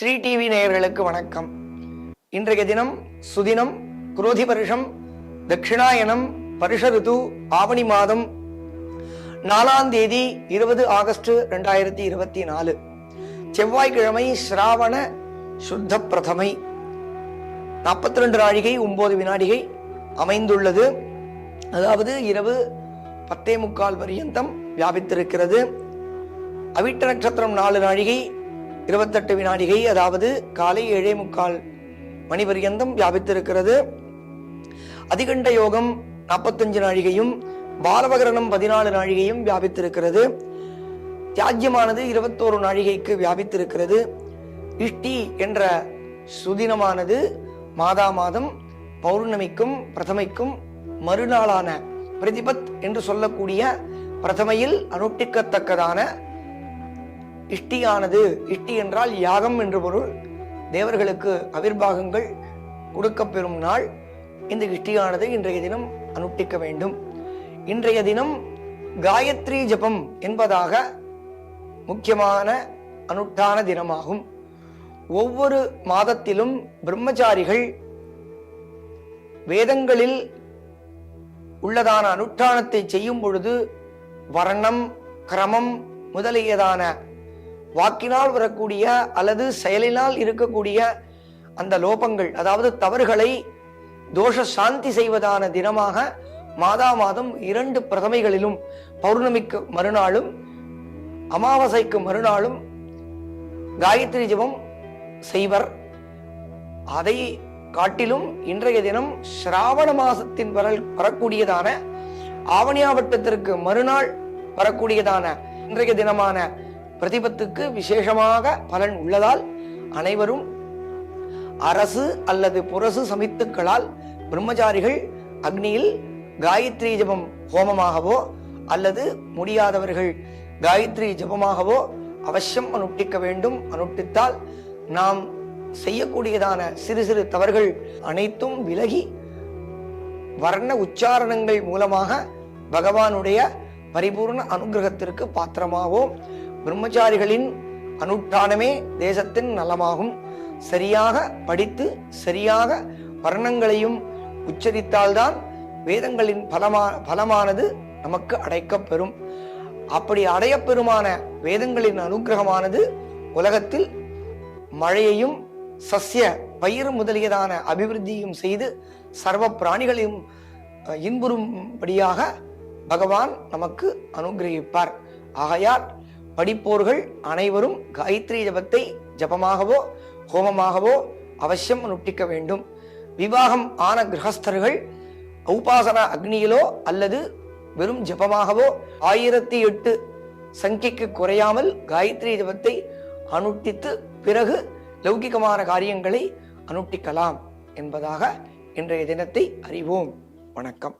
Sri TV நேயர்களுக்கு வணக்கம். இன்றைய தினம் சுதினம் குரோதி வருஷம் தட்சிணாயனம் வருஷ ரிது ஆவணி மாதம் நாலாம் தேதி இருபது ஆகஸ்ட் ரெண்டாயிரத்தி இருபத்தி நாலு. செவ்வாய்க்கிழமை ஸ்ராவண சுத்த பிரதமை. நாற்பத்தி ரெண்டு நாழிகை ஒன்பது வினாடிகை அமைந்துள்ளது. அதாவது இரவு பத்தே முக்கால் பரியந்தம் வியாபித்திருக்கிறது. அவிட்ட நட்சத்திரம் நாலு நாழிகை இருபத்தெட்டு வினாடிகை அதாவது காலை ஏழே முக்கால் மணி பரியந்தம் வியாபித்திருக்கிறது. அதிகண்ட யோகம் நாற்பத்தஞ்சு நாழிகையும் பாலபகரணம் பதினாலு நாழிகையும் வியாபித்திருக்கிறது. தியாஜ்யமானது இருபத்தோரு நாழிகைக்கு வியாபித்திருக்கிறது. இஷ்டி என்ற சுதினமானது மாதா மாதம் பௌர்ணமிக்கும் பிரதமைக்கும் மறுநாளான பிரதிபத் என்று சொல்லக்கூடிய பிரதமையில் அனுட்டிக்கத்தக்கதான இஷ்டியானது இஷ்டி என்றால் யாகம் என்று பொருள். தேவர்களுக்கு அவிர்வாகங்கள் கொடுக்கப்பெறும் நாள். இந்த இஷ்டியானது இன்றைய தினம் அனுஷ்டிக்க வேண்டும். இன்றைய தினம் காயத்ரி ஜபம் என்பதாக முக்கியமான அனுஷ்டான தினமாகும். ஒவ்வொரு மாதத்திலும் பிரம்மச்சாரிகள் வேதங்களில் உள்ளதான அனுஷ்டானத்தை செய்யும் பொழுது வர்ணம் கிரமம் முதலியதான வாக்கினால் வரக்கூடிய அல்லது செயலினால் இருக்கக்கூடிய அந்த லோபங்கள் அதாவது தவறுகளை தோஷ சாந்தி செய்வதான தினமாக மாதா மாதம் இரண்டு பிரதமைகளிலும் பௌர்ணமிக்கு மறுநாளும் அமாவாசைக்கு மறுநாளும் காயத்ரி ஜபம் செய்வர். அதை காட்டிலும் இன்றைய தினம் சிராவண மாசத்தின் வர வரக்கூடியதான ஆவணியாவட்டத்திற்கு மறுநாள் வரக்கூடியதான இன்றைய தினமான பிரதிபத்துக்கு விசேஷமாக பலன் உள்ளதால் அனைவரும் அரசு அல்லது புரசு சமித்துக்களால் பிரம்மச்சாரிகள் அக்னியில் காயத்ரி ஜபம் ஹோமமாகவோ அல்லது முடியாதவர்கள் காயத்ரி ஜபமாகவோ அவசியம் அனுஷ்டிக்க வேண்டும். அனுஷ்டித்தால் நாம் செய்யக்கூடியதான சிறு சிறு தவறுகள் அனைத்தும் விலகி வர்ண உச்சாரணங்கள் மூலமாக பகவானுடைய பரிபூர்ண அனுகிரகத்திற்கு பாத்திரமாவோம். பிரம்மச்சாரிகளின் அனுஷ்டானமே தேசத்தின் நலமாகும். சரியாக படித்து சரியாக வர்ணங்களையும் உச்சரித்தால்தான் வேதங்களின் பலமா பலமானது நமக்கு அடைக்கப்பெறும் அப்படி அடையப்பெறுமான வேதங்களின் அனுகிரகமானது உலகத்தில் மழையையும் சசிய பயிர் முதலியதான அபிவிருத்தியும் செய்து சர்வ பிராணிகளையும் இன்புறும்படியாக பகவான் நமக்கு அனுகிரகிப்பார். ஆகையால் படிப்போர்கள் அனைவரும் காயத்ரி ஜபத்தை ஜபமாகவோ ஹோமமாகவோ அவசியம் அனுஷ்டிக்க வேண்டும். விவாகம் ஆன கிரகஸ்தர்கள் உபாசன அக்னியிலோ அல்லது வெறும் ஜபமாகவோ ஆயிரத்தி எட்டு சங்கிக்கு குறையாமல் காயத்ரி ஜபத்தை அனுட்டித்து பிறகு லௌகிகமான காரியங்களை அனுட்டிக்கலாம் என்பதாக இன்றைய தினத்தை அறிவோம். வணக்கம்.